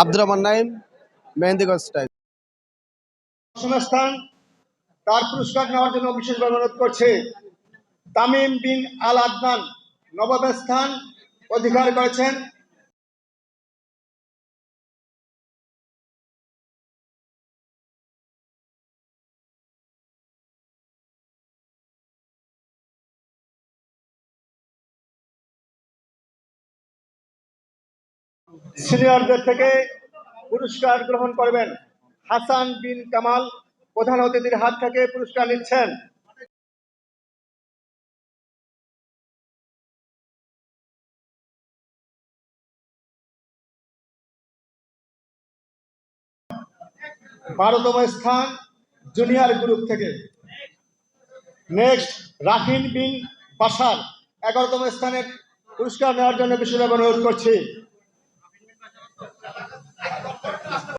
Abdur Rahman Naim, Mehendiganj time প্রথম স্থান তার পুরস্কার নেওয়ার জন্য বিশেষভাবে অনুরোধ করছে তামিম বিন আল আদনান। নবম স্থান অধিকার করেছেন সিনিয়রদের থেকে পুরস্কার গ্রহণ করবেন হাসান বিন কামাল, প্রধান অতিথির হাত থেকে পুরস্কার নিচ্ছেন। বারোতম স্থান জুনিয়র গ্রুপ থেকে। নেক্সট, রাহিন বিন বাসার এগারোতম স্থানের পুরস্কার নেওয়ার জন্য বিশেষভাবে অনুরোধ করছি।